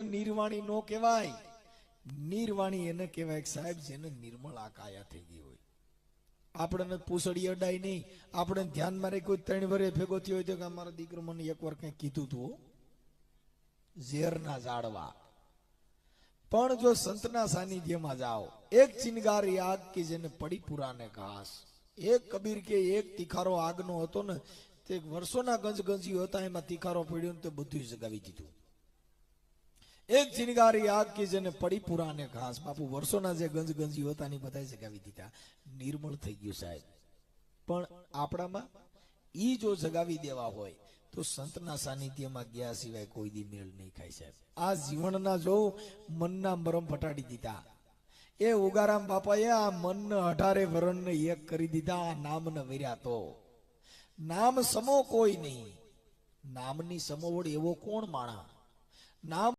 નિર્વાણી નો કહેવાય. નિર્વાણી એને કહેવાય સાહેબ, જેને નિર્મળ આકાયા થઈ ગઈ હોય. આપણને પૂછડી અડાય નહીં. આપણે ધ્યાનમાં રહી કોઈ ત્રણ વરે ભેગો થયો હોય તો કે દીકરો મને એક વાર કંઈક કીધું તું ઝેરના ઝાડવા. પણ જો સંતના સાનિધ્યમાં જાઓ, એક ચિનગાર યાદ કે જેને પડી પુરાને ઘાસ. એક કબીર કે એક તીખારો આગનો હતો ને, તે વર્ષોના ગંજગંજીઓ હતા, એમાં તિખારો પડ્યો ને તે બધું જગાવી દીધું. એક ચિનગારી આગ કે જેને પડી પુરાને ઘાસ. બાપુ, વર્ષોના જે ગંજગંજીઓ હતા ની બધા જગાવી દીધા. નિર્મળ થઈ ગયું સાહેબ. પણ આપણામાં ઈ જો જગાવી દેવા હોય, તો સંતના સાનિધ્યમાં ગયા સિવાય કોઈ દી મેળ નહીં ખાય સાહેબ. આ જીવનના જો મનના મરમ ફટાડી દીધા. એ ઉગારામ બાપાએ આ મન અઢારે વરણને એક કરી દીધા, આ નામને વર્યા તો. નામ સમો કોઈ નહીં. નામની સમોવડ એવો કોણ માણા? નામ